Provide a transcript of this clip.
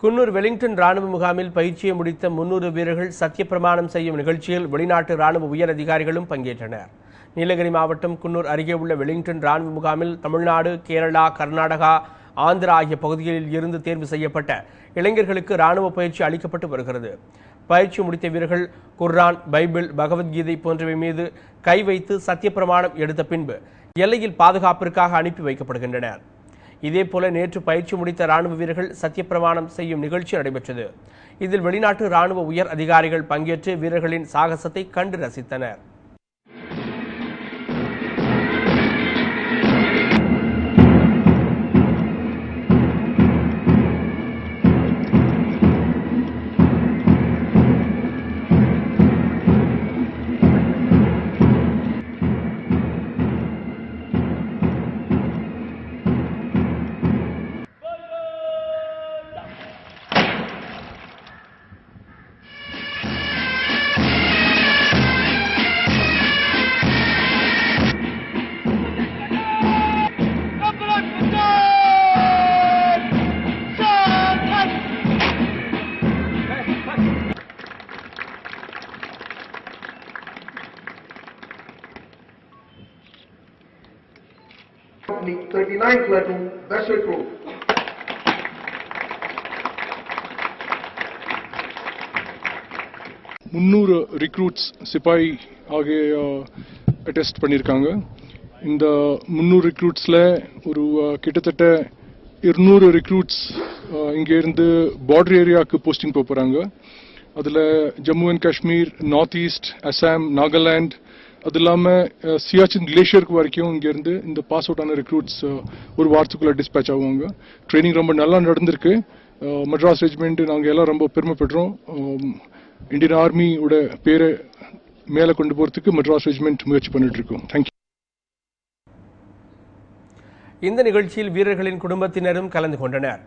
Coonoor Wellington ராணுவ முகாமில் பயிற்சியை முடித்த முன்னூறு வீரர்கள் சத்தியப்பிரமாணம் செய்யும் நிகழ்ச்சியில் வெளிநாட்டு ராணுவ உயர் அதிகாரிகளும் பங்கேற்றனர். நீலகிரி மாவட்டம் குன்னூர் அருகே உள்ள வெலிங்டன் ராணுவ முகாமில் தமிழ்நாடு கேரளா கர்நாடகா ஆந்திரா ஆகிய பகுதிகளில் இருந்து தேர்வு செய்யப்பட்ட இளைஞர்களுக்கு ராணுவ பயிற்சி அளிக்கப்பட்டு வருகிறது. பயிற்சி முடித்த வீரர்கள் குர்ரான் பைபிள் பகவத்கீதை போன்றவை மீது கை வைத்து சத்தியப்பிரமாணம் எடுத்த பின்பு எல்லையில் பாதுகாப்பிற்காக அனுப்பி வைக்கப்படுகின்றனர். இதேபோல நேற்று பயிற்சி முடித்த ராணுவ வீரர்கள் சத்தியப்பிரமாணம் செய்யும் நிகழ்ச்சி நடைபெற்றது. இதில் வெளிநாட்டு ராணுவ உயர் அதிகாரிகள் பங்கேற்று வீரர்களின் சாகசத்தை கண்டு ரசித்தனர். Company 39 Platoon, Vessel Crew. முந்நூறு ரிக்ரூட்ஸ் சிப்பாய் ஆகிய அட்டெஸ்ட் பண்ணியிருக்காங்க இந்த முந்நூறு ரிக்ரூட்ஸில் ஒரு கிட்டத்தட்ட இருநூறு ரிக்ரூட்ஸ் இங்கேருந்து பார்டர் ஏரியாவுக்கு போஸ்டிங் போக போகிறாங்க அதில் Jammu and Kashmir north east Assam Nagaland அது இல்லாமல் சியாச்சின் கிளேஷியருக்கு வரைக்கும் இங்கேருந்து இந்த பாஸ் அவுட் ஆன ரிக்ரூட்ஸ் ஒரு வாரத்துக்குள்ளே டிஸ்பேச் ஆகுவாங்க. ட்ரைனிங் ரொம்ப நல்லா நடந்திருக்கு. மெட்ராஸ் ரெஜிமெண்ட் நாங்கள் எல்லாம் ரொம்ப பெருமைப்படுறோம். இந்தியன் ஆர்மியோட பேரை மேலே கொண்டு போகிறதுக்கு மெட்ராஸ் ரெஜிமெண்ட் முயற்சி பண்ணிட்டு இருக்கோம். தேங்க்யூ இந்த நிகழ்ச்சியில் வீரர்களின் குடும்பத்தினரும் கலந்து கொண்டனர்.